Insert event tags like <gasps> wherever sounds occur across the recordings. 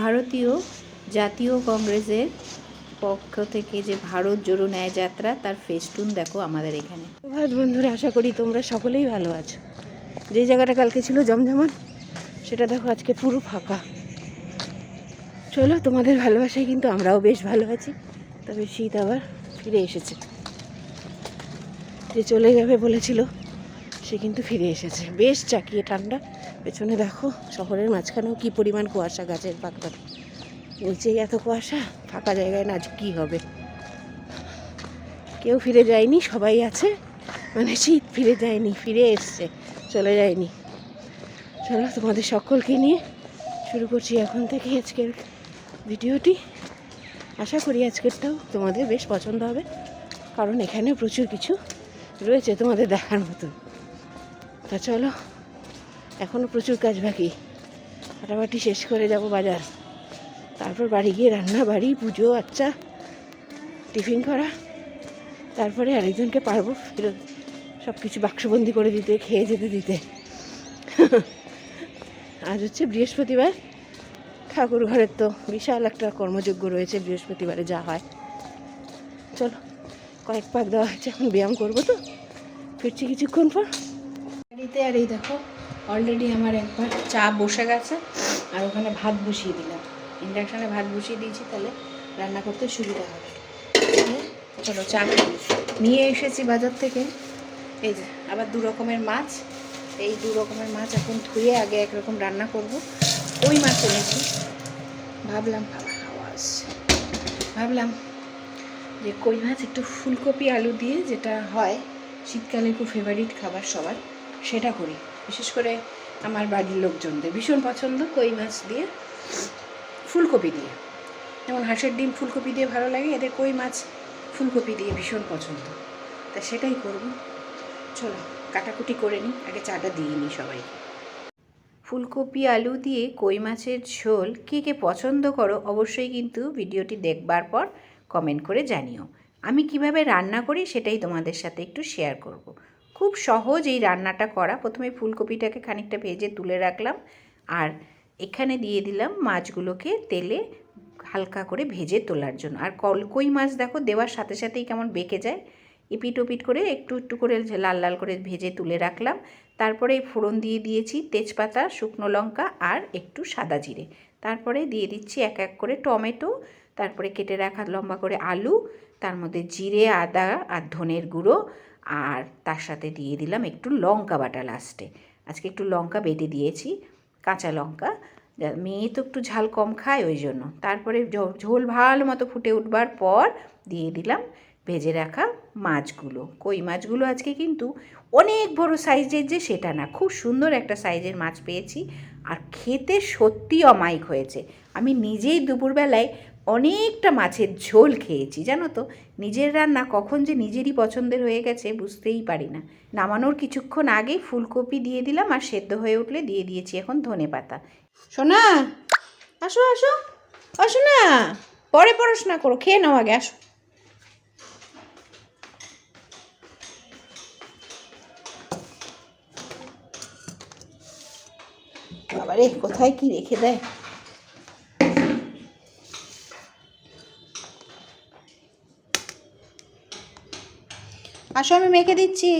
ভারতীয় জাতীয় কংগ্রেসের পক্ষ থেকে যে ভারত জোড়ো ন্যায় যাত্রা, তার ফেস্টুন দেখো আমাদের এখানে। ভারত বন্ধুরা, আশা করি তোমরা সকলেই ভালো আছো। যে জায়গাটা কালকে ছিল জমজমান সেটা দেখো আজকে পুরো ফাঁকা। চলো, তোমাদের ভালোবাসায় কিন্তু আমরাও বেশ ভালো আছি, তবে শীত আবার ফিরে এসেছে। যে চলে যাবে বলেছিল, সে কিন্তু ফিরে এসেছে। বেশ চাকিয়ে ঠান্ডা। পেছনে দেখো শহরের মাঝখানেও কি পরিমাণ কুয়াশা গাছের পাকড়া নিচেই এত কুয়াশা? ফাঁকা জায়গায় না কী হবে? কেউ ফিরে যায়নি, সবাই আছে। মানে শীত ফিরে যায়নি, ফিরে এসছে, চলে যায়নি। চলো তোমাদের সকলকে নিয়ে শুরু করছি এখন থেকে আজকের ভিডিওটি। আশা করি আজকেরটাও তোমাদের বেশ পছন্দ হবে, কারণ এখানে প্রচুর কিছু রয়েছে তোমাদের দেখার মতন। তা চলো এখনও প্রচুর কাজ বাকি। ফাটাফাটি শেষ করে যাব বাজার। তারপর বাড়ি গিয়ে রান্না, বাড়ি, পুজো আচ্ছা টিফিন করা। তারপরে আরেকজনকে পারব ফেরত সব কিছু বাক্সবন্দি করে দিতে, খেয়ে যেতে দিতে। আজ হচ্ছে বৃহস্পতিবার। ঠাকুর ঘরের তো বিশাল একটা কর্মযজ্ঞ রয়েছে বৃহস্পতিবারে যা হয়। চলো, কয়েক পাক দেওয়া হয়েছে, এখন ব্যায়াম করব তো। ফিরছি কিছুক্ষণ পর। বাড়িতে আর এই দেখো অলরেডি আমার একবার চা বসে গেছে আর ওখানে ভাত বসিয়ে দিলাম। ইন্ডাকশানে ভাত বসিয়ে দিয়েছি, তাহলে রান্না করতে সুবিধা হবে। চলো চা নিয়ে এসেছি বাজার থেকে। এই যে, আবার দু রকমের মাছ। এই দু রকমের মাছ এখন ধুয়ে আগে একরকম রান্না করব। ওই মাছ এনেছি। ভাবলাম আওয়াজ ভাবলাম যে কই মাছ, একটু ফুলকপি, আলু দিয়ে যেটা হয়, শীতকালে খুব ফেভারিট খাবার সবার, সেটা করি। বিশেষ করে আমার বাড়ির লোকজনদের। ভীষণ পছন্দ কই মাছ দিয়ে, ফুলকপি দিয়ে। যেমন হাঁসের ডিম ফুলকপি দিয়ে ভালো লাগে, এদের কই মাছ ফুলকপি দিয়ে ভীষণ পছন্দ। তা সেটাই করব। চলো, কাটাকুটি করে নিই, আগে চাটা দিয়ে নিই সবাই। ফুলকপি, আলু দিয়ে কই মাছের ঝোল, কে কে পছন্দ করো অবশ্যই কিন্তু ভিডিওটি দেখবার পর কমেন্ট করে জানিও। আমি কীভাবে রান্না করি সেটাই তোমাদের সাথে একটু শেয়ার করব। খুব সহজ এই রান্নাটা করা। প্রথমে ফুলকপিটাকে খানিকটা ভেজে তুলে রাখলাম আর এখানে দিয়ে দিলাম মাছগুলোকে তেলে হালকা করে ভেজে তোলার জন্য। আর কল কই মাছ দেখো দেওয়ার সাথে সাথেই কেমন বেঁকে যায়। এপিট ওপিট করে একটু একটু করে লাল লাল করে ভেজে তুলে রাখলাম। তারপরে ফোড়ন দিয়ে দিয়েছি তেজপাতা, শুকনো লঙ্কা আর একটু সাদা জিরে। তারপরে দিয়ে দিচ্ছি এক এক করে টমেটো, তারপরে কেটে রাখা লম্বা করে আলু, তার মধ্যে জিরে, আদা আর ধনের গুঁড়ো আর তার সাথে দিয়ে দিলাম একটু লঙ্কা বাটা লাস্টে। আজকে একটু লঙ্কা বেটে দিয়েছি, কাঁচা লঙ্কা। মেয়ে তো একটু ঝাল কম খায় ওই জন্য। তারপরে ঝোল ভালো মতো ফুটে উঠবার পর দিয়ে দিলাম ভেজে রাখা মাছগুলো। কই মাছগুলো আজকে কিন্তু অনেক বড় সাইজের যে সেটা না, খুব সুন্দর একটা সাইজের মাছ পেয়েছি। আর খেতে সত্যি অমায়িক হয়েছে। আমি নিজেই দুপুরবেলায় অনেকটা মাছের ঝোল খেয়েছি, জানো তো? নিজের রান্না কখন যে নিজেরই পছন্দের হয়ে গেছে বুঝতেই পারি না। নামানোর কিছুক্ষণ আগে ফুলকপি দিয়ে দিলাম আর সেদ্ধ হয়ে উঠলে দিয়ে দিয়েছি এখন ধনে পাতা। সোনা, আসো আসো। আসো না পরে পড়াশোনা করো, খেয়ে নাও আগে, আসো। বাবারে, কোথায় কি রেখে দেয়? আসো, আমি মেখে দিচ্ছি।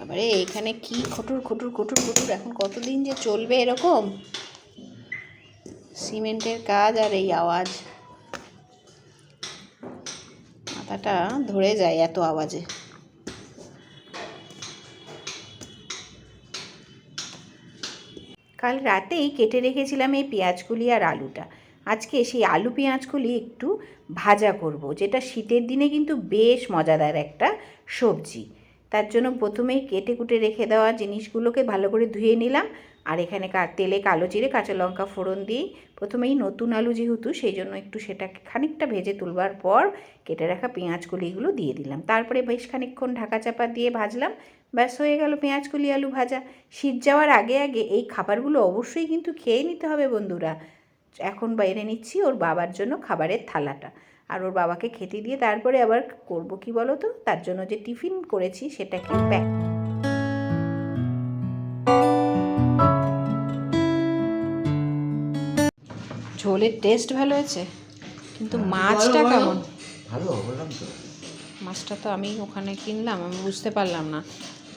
আবারে, এখানে কি খটুর খটুর খটুর খটুর, এখন কতদিন যে চলবে এরকম? সিমেন্টের কাজ আর এই আওয়াজ। মাথাটা ধরে যায় এত আওয়াজে। কাল রাতেই কেটে রেখেছিলাম এই পেঁয়াজগুলি আর আলুটা। আজকে সেই আলু পেঁয়াজগুলি একটু ভাজা করব, যেটা শীতের দিনে কিন্তু বেশ মজাদার একটা সবজি। তার জন্য প্রথমেই কেটে কুটে রেখে দেওয়া জিনিসগুলোকে ভালো করে ধুয়ে নিলাম, আর এখানে তেলে কালো জিরে, কাঁচা লঙ্কা ফোড়ন দিই প্রথমেই নতুন আলু যেহেতু, সেই জন্য একটু সেটাকে খানিকটা ভেজে তুলবার পর কেটে রাখা পেঁয়াজগুলিগুলো দিয়ে দিলাম। তারপরে বেশ খানিকক্ষণ ঢাকা চাপা দিয়ে ভাজলাম ব্যাস হয়ে গেল পেঁয়াজ কলি আলু ভাজা। শীত যাওয়ার আগে আগে এই খাবারগুলো অবশ্যই কিন্তু খেয়ে নিতে হবে বন্ধুরা। এখন বাইরে নিচ্ছি ওর বাবার জন্য খাবারের থালাটা। আর ওর বাবাকে খেতে দিয়ে তারপরে আবার করব কি বলো তো তার জন্য যে টিফিন করেছি সেটাকে প্যাক। ঝোলের টেস্ট ভালো হয়েছে? কিন্তু মাছটা কেমন? ভালো বললাম তো। মাছটা তো আমি ওখানে কিনলাম আমি বুঝতে পারলাম না।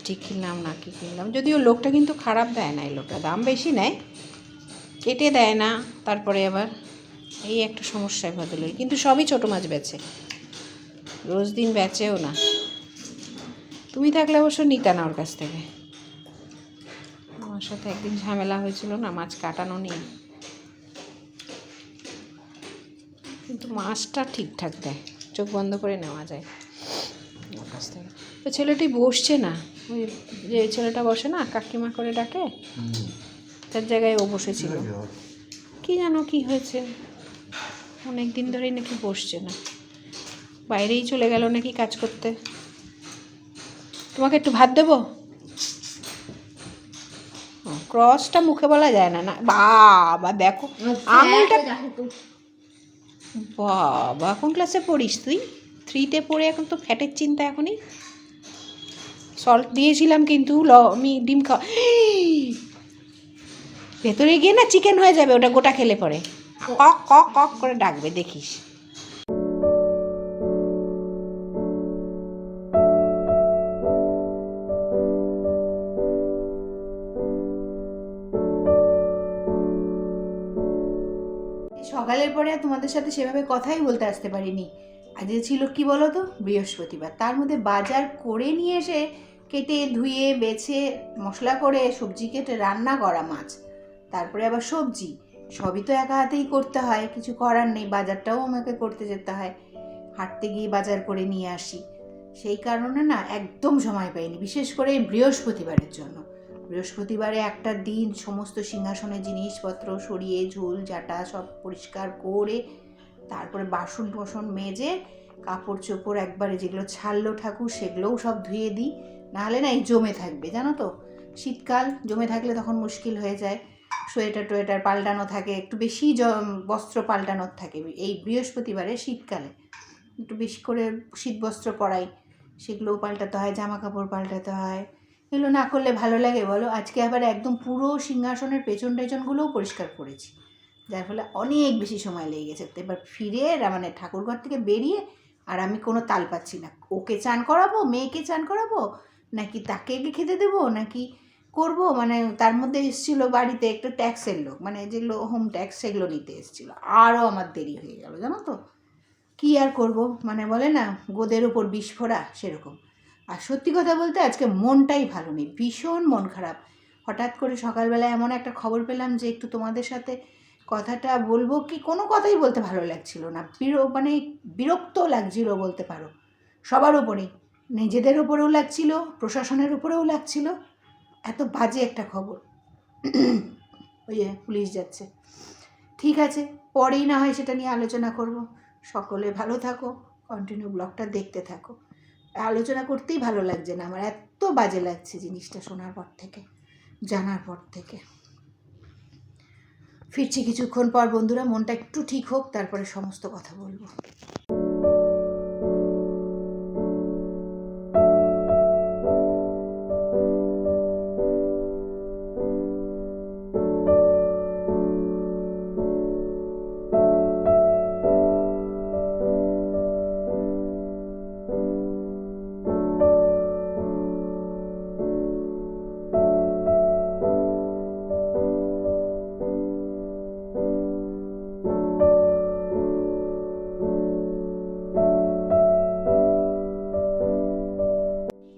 ঠিক কিনলাম, না কি কিনলাম, যদিও লোকটা কিন্তু খারাপ দেয় না, এই লোকটা দাম বেশি নেয়, কেটে দেয় না, তারপরে আবার এই একটা সমস্যায় ভদ্রলোক, কিন্তু সবই ছোটো মাছ বেচে, রোজ দিন বেচেও না। তুমি থাকলে অবশ্য নিতা না ওর কাছ থেকে। আমার সাথে একদিন ঝামেলা হয়েছিল না, মাছ কাটানো নিয়ে। কিন্তু মাছটা ঠিকঠাক দেয়, চোখ বন্ধ করে নেওয়া যায়। ওর কাছ থেকে। তো ছেলেটি বসছে না। ওই যে ছেলেটা বসে না কাকিমা করে ডাকে। তার জায়গায় ও বসেছিল। কি জানো কি হয়েছে? অনেক দিন ধরেই নাকি বসছে না। বাইরেই চলে গেল নাকি কাজ করতে? তোমাকে একটু ভাত দেবো? ক্রসটা মুখে বলা যায় না না। বাবা দেখো আঙুলটা বাবা কোন ক্লাসে পড়িস তুই? থ্রিতে পড়ে এখন তো ফ্যাটের চিন্তা এখনই? সল্ট দিয়েছিলাম কিন্তু ল, আমি ডিম খাওয়া, <gasps> ভেতরে গিয়ে না চিকেন হয়ে যাবে, ওটা গোটা খেলে পরে। কক কক কক করে ডাকবে, দেখিস। সকালের পরে আর তোমাদের সাথে সেভাবে কথাই বলতে আসতে পারিনি। আজকে ছিল কি বলো তো বৃহস্পতিবার। তার মধ্যে বাজার করে নিয়ে এসে কেটে, ধুয়ে, বেছে, মশলা করে সবজি কেটে রান্না করা মাছ। তারপরে আবার সবজি। সবই তো একা হাতেই করতে হয়, কিছু করার নেই, বাজারটাও আমাকে করতে যেতে হয়। হাঁটতে গিয়ে বাজার করে নিয়ে আসি। সেই কারণে না একদম সময় পাইনি, বিশেষ করে বৃহস্পতিবারের জন্য। বৃহস্পতিবারে একটা দিন সমস্ত সিংহাসনের জিনিসপত্র সরিয়ে, ঝোল জাটা সব পরিষ্কার করে, তারপরে বাসন টাসন মেজে, কাপড় চোপড় একবারে যেগুলো ছাড়লো ঠাকুর, সেগুলোও সব ধুয়ে দিই। নাহলে না এই জমে থাকবে, জানো তো? শীতকাল, জমে থাকলে তখন মুশকিল হয়ে যায়। সোয়েটার টোয়েটার পাল্টানো থাকে, একটু বেশি জ- বস্ত্র পাল্টানোর থাকে। এই বৃহস্পতিবারে শীতকালে। একটু বেশি করে শীত বস্ত্র পরাই, সেগুলোও পাল্টাতে হয় জামা কাপড় পাল্টাতে হয়। এগুলো না করলে ভালো লাগে, বলো? আজকে আবার একদম পুরো সিংহাসনের পেছন টেছনগুলোও পরিষ্কার করেছি। যার ফলে অনেক বেশি সময় লেগে গেছে। এবার ফিরে মানে ঠাকুরঘর থেকে বেরিয়ে আর আমি কোনো তাল পাচ্ছি না। ওকে চান করাবো? মেয়েকে চান করাবো? নাকি তাকে খেতে দেবো? নাকি করব? মানে তার মধ্যে এসেছিল বাড়িতে একটা ট্যাক্সের লোক মানে যেগুলো হোম ট্যাক্স সেগুলো নিতে এসেছিল। আরও আমার দেরি হয়ে গেল, জানো তো? কী আর করব? মানে বলে না, গোদের ওপর বিস্ফোরা সেরকম। আর সত্যি কথা বলতে আজকে মনটাই ভালো নেই, ভীষণ মন খারাপ। হঠাৎ করে সকালবেলা এমন একটা খবর পেলাম যে একটু তোমাদের সাথে কথাটা বলব কি কোনো কথাই বলতে ভালো লাগছিল না। বিরো মানে বিরক্ত লাগছিল বলতে পারো, সবার ওপরেই নিজেদের ওপরেও লাগছিল, প্রশাসনের উপরেও লাগছিল। এত বাজে একটা খবর। ওই পুলিশ যাচ্ছে। ঠিক আছে, পরেই না হয় সেটা নিয়ে আলোচনা করব। সকলে ভালো থাকো কন্টিনিউ ব্লগটা দেখতে থাকো। আলোচনা করতেই ভালো লাগছে না আমার, এত বাজে লাগছে জিনিসটা শোনার পর থেকে, জানার পর থেকে। ফিরছি কিছুক্ষণ পর, বন্ধুরা মনটা একটু ঠিক হোক, তারপরে সমস্ত কথা বলব।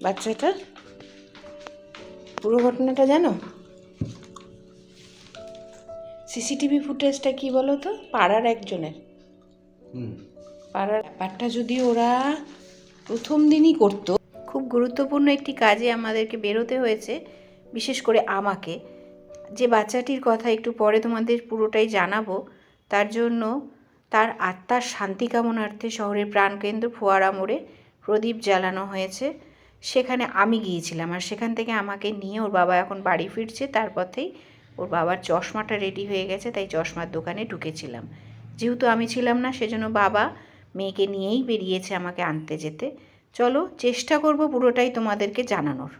বাচ্চাটা? পুরো ঘটনাটা জানো? সিসিটিভি ফুটেজটা কি বলো তো? পাড়ার একজনের। পাড়ার ব্যাপারটা যদি ওরা প্রথম দিনই করতো খুব গুরুত্বপূর্ণ একটি কাজে আমাদেরকে বেরোতে হয়েছে বিশেষ করে আমাকে। যে বাচ্চাটির কথা একটু পরে তোমাদের পুরোটাই জানাব তার জন্য তার আত্মার শান্তি কামনার্থে শহরের প্রাণকেন্দ্র ফোয়ারা মোড়ে প্রদীপ জ্বালানো হয়েছে। সেখানে আমি গিয়েছিলাম আর সেখান থেকে আমাকে নিয়ে ওর বাবা এখন বাড়ি ফিরছে। তার পথেই ওর বাবার চশমাটা রেডি হয়ে গেছে, তাই চশমার দোকানে ঢুকেছিলাম। যেহেতু আমি ছিলাম না, সেজন্য বাবা মেয়েকে নিয়েই বেরিয়েছে আমাকে আনতে যেতে। চলো, চেষ্টা করব পুরোটাই তোমাদেরকে জানানোর।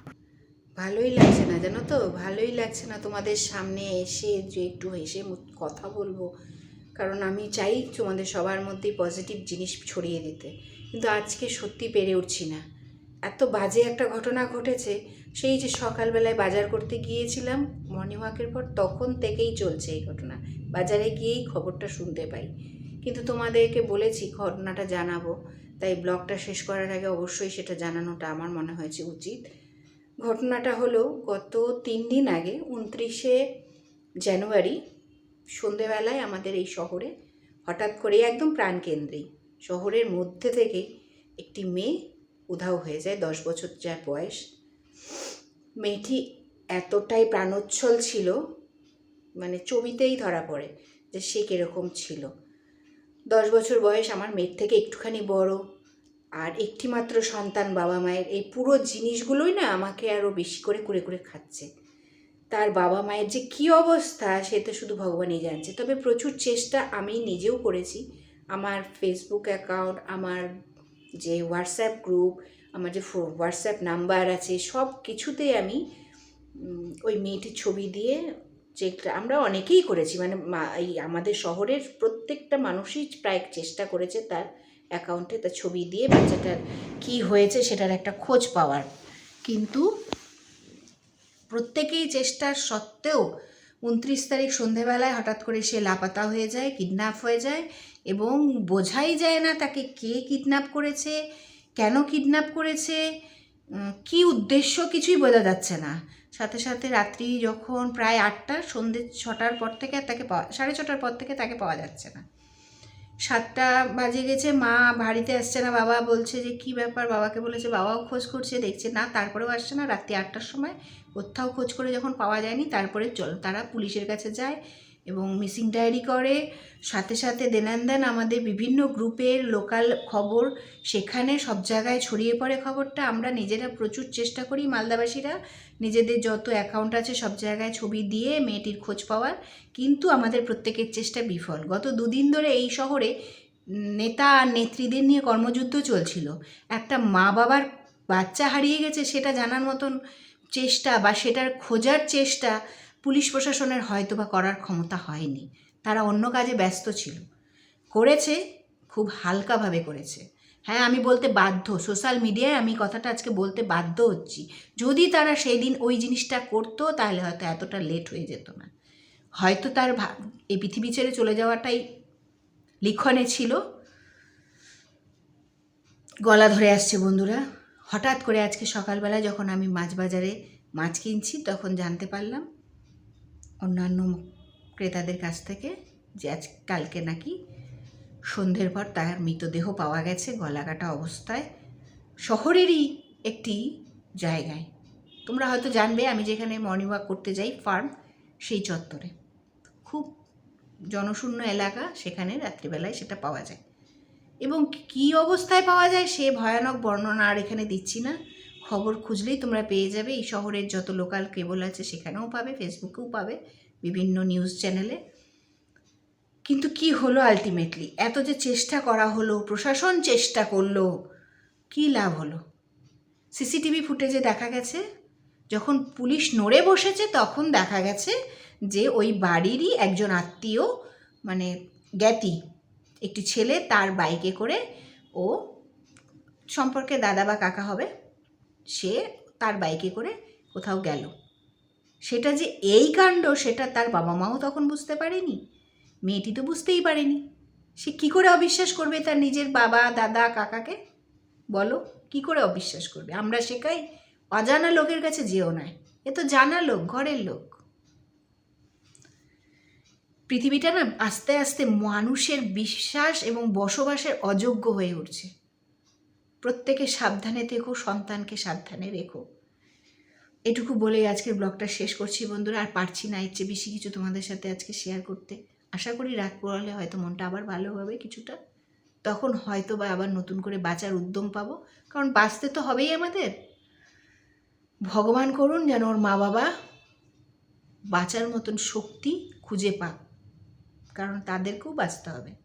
ভালোই লাগছে না, জানো তো? ভালোই লাগছে না তোমাদের সামনে এসে যে একটু এসে কথা বলব। কারণ আমি চাই তোমাদের সবার মধ্যেই পজিটিভ জিনিস ছড়িয়ে দিতে। কিন্তু আজকে সত্যি পেরে উঠছি না। এত বাজে একটা ঘটনা ঘটেছে, সেই যে সকালবেলায় বাজার করতে গিয়েছিলাম মর্নিং ওয়াকের পর তখন থেকেই চলছে এই ঘটনা। বাজারে গিয়েই খবরটা শুনতে পাই। কিন্তু তোমাদেরকে বলেছি, ঘটনাটা জানাব। তাই ব্লগটা শেষ করার আগে অবশ্যই সেটা জানানোটা আমার মনে হয়েছে উচিত। ঘটনাটা হলো, গত তিন দিন আগে, উনত্রিশে জানুয়ারি, সন্ধেবেলায় আমাদের এই শহরে, হঠাৎ করে একদম প্রাণকেন্দ্রেই, শহরের মধ্যে থেকেই একটি মেয়ে উধাও হয়ে যায়, দশ বছর যার বয়স। মেয়েটি এতটাই প্রাণোচ্ছল ছিল মানে ছবিতেই ধরা পড়ে যে সে কীরকম ছিল। দশ বছর বয়স আমার মেয়ের থেকে একটুখানি বড় আর একটি মাত্র সন্তান বাবা মায়ের। এই পুরো জিনিসগুলোই না আমাকে আরও বেশি করে করে করে খাচ্ছে। তার বাবা মায়ের যে কী অবস্থা সে তো শুধু ভগবানই জানছে। তবে প্রচুর চেষ্টা আমি নিজেও করেছি। আমার ফেসবুক অ্যাকাউন্ট আমার যে হোয়াটসঅ্যাপ গ্রুপ আমার যে হোয়াটসঅ্যাপ নাম্বার আছে, সব কিছুতেই আমি ওই মেয়েটির ছবি দিয়ে চেকটা আমরা অনেকেই করেছি মানে এই আমাদের শহরের প্রত্যেকটা মানুষই প্রায় চেষ্টা করেছে তার অ্যাকাউন্টে তার ছবি দিয়ে বাচ্চাটার কী হয়েছে সেটার একটা খোঁজ পাওয়ার। কিন্তু প্রত্যেকেই চেষ্টার সত্ত্বেও, উনত্রিশ তারিখ সন্ধেবেলায় হঠাৎ করে সে লাপাতা হয়ে যায় কিডন্যাপ হয়ে যায় এবং বোঝাই যায় না তাকে কে কিডন্যাপ করেছে, কেন কিডন্যাপ করেছে কী উদ্দেশ্য কিছুই বোঝা যাচ্ছে না। সাথে সাথে রাত্রি যখন প্রায় আটটা সন্ধ্যে ছটার পর থেকে তাকে পাওয়া, সাড়ে ছটার পর থেকে তাকে পাওয়া যাচ্ছে না। সাতটা বাজে গেছে, মা বাড়িতে আসছে না, বাবা বলছে যে, কি ব্যাপার? বাবাকে বলেছে, বাবাও খোঁজ করছে, দেখছে। না, তারপরেও আসছে না। রাত্রি আটটার সময় কোথাও খোঁজ করে যখন পাওয়া যায়নি, তারপরে চল, তারা পুলিশের কাছে যায়। এবং মিসিং ডায়েরি করে। সাথে সাথে দেনান দেন আমাদের বিভিন্ন গ্রুপের লোকাল খবর, সেখানে সব জায়গায় ছড়িয়ে পড়ে খবরটা। আমরা নিজেরা প্রচুর চেষ্টা করি মালদাবাসীরা। নিজেদের যত অ্যাকাউন্ট আছে সব জায়গায় ছবি দিয়ে মেয়েটির খোঁজ পাওয়ার। কিন্তু আমাদের প্রত্যেকের চেষ্টা বিফল। গত দুদিন ধরে এই শহরে নেতা আর নেত্রীদের নিয়ে কর্মযুদ্ধ চলছিল। একটা মা বাবার বাচ্চা হারিয়ে গেছে সেটা জানার মতন চেষ্টা বা সেটার খোঁজার চেষ্টা পুলিশ প্রশাসনের হয়তো বা করার ক্ষমতা হয়নি। তারা অন্য কাজে ব্যস্ত ছিল। করেছে, খুব হালকাভাবে করেছে। হ্যাঁ আমি বলতে বাধ্য। সোশ্যাল মিডিয়ায় আমি কথাটা আজকে বলতে বাধ্য হচ্ছি। যদি তারা সেই দিন ওই জিনিসটা করতো, তাহলে হয়তো এতটা লেট হয়ে যেত না। হয়তো তার এই পৃথিবী ছেড়ে চলে যাওয়াটাই লিখনে ছিল। গলা ধরে আসছে, বন্ধুরা। হঠাৎ করে আজকে সকালবেলা যখন আমি মাছ বাজারে মাছ কিনছি, তখন জানতে পারলাম অন্যান্য ক্রেতাদের কাছ থেকে যে আজ কালকে নাকি সন্ধ্যের পর তার মৃতদেহ পাওয়া গেছে গলাকাটা অবস্থায় শহরেরই একটি জায়গায়। তোমরা হয়তো জানবে, আমি যেখানে মর্নিং ওয়াক করতে যাই ফার্ম সেই চত্বরে। খুব জনশূন্য এলাকা, সেখানে রাত্রিবেলায় সেটা পাওয়া যায়। এবং কী অবস্থায় পাওয়া যায় সে ভয়ানক বর্ণনা আর এখানে দিচ্ছি না। খবর খুঁজলেই তোমরা পেয়ে যাবে। এই শহরের যত লোকাল কেবল আছে, সেখানেও পাবে ফেসবুকেও পাবে, বিভিন্ন নিউজ চ্যানেলে কিন্তু কি হলো আলটিমেটলি এত যে চেষ্টা করা হলো, প্রশাসন চেষ্টা করল, কী লাভ হলো? সিসিটিভি ফুটেজে দেখা গেছে, যখন পুলিশ নড়ে বসেছে, তখন দেখা গেছে যে ওই বাড়িরই একজন আত্মীয় মানে জ্ঞাতি, একটি ছেলে, তার বাইকে করে ও সম্পর্কে দাদা বা কাকা হবে। সে তার বাইকে করে কোথাও গেল। সেটা যে এই কাণ্ড, সেটা তার বাবা মাও তখন বুঝতে পারেনি। মেয়েটি তো বুঝতেই পারেনি। সে কি করে অবিশ্বাস করবে তার নিজের বাবা, দাদা, কাকাকে? বলো, কি করে অবিশ্বাস করবে? আমরা শেখাই, অজানা লোকের কাছে যেও না। এ তো জানা লোক, ঘরের লোক। পৃথিবীটা না আস্তে আস্তে মানুষের বিশ্বাস এবং বসবাসের অযোগ্য হয়ে উঠছে। প্রত্যেকে সাবধানে থেকো, সন্তানকে সাবধানে রেখো। এটুকু বলে আজকের ব্লগটা শেষ করছি বন্ধুরা, আর পারছি না ইচ্ছে বেশি কিছু তোমাদের সাথে আজকে শেয়ার করতে। আশা করি রাত পড়ালে হয়তো মনটা আবার ভালো হবে কিছুটা। তখন হয়তো বা আবার নতুন করে বাঁচার উদ্যম পাবো। কারণ বাঁচতে তো হবেই আমাদের। ভগবান করুন যেন ওর মা বাবা বাঁচার মতন শক্তি খুঁজে পাক। কারণ তাদেরকেও বাঁচতে হবে।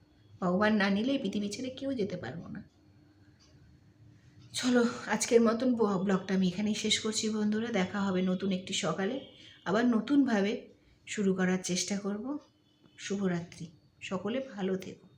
ভগবান না নিলে পৃথিবী ছেড়ে কেউ যেতে পারব না। চলো, আজকের মতন ব্লগটা আমি এখানেই শেষ করছি বন্ধুরা। দেখা হবে নতুন একটি সকালে। আবার নতুনভাবে শুরু করার চেষ্টা করব। শুভরাত্রি। সকলে ভালো থেকো।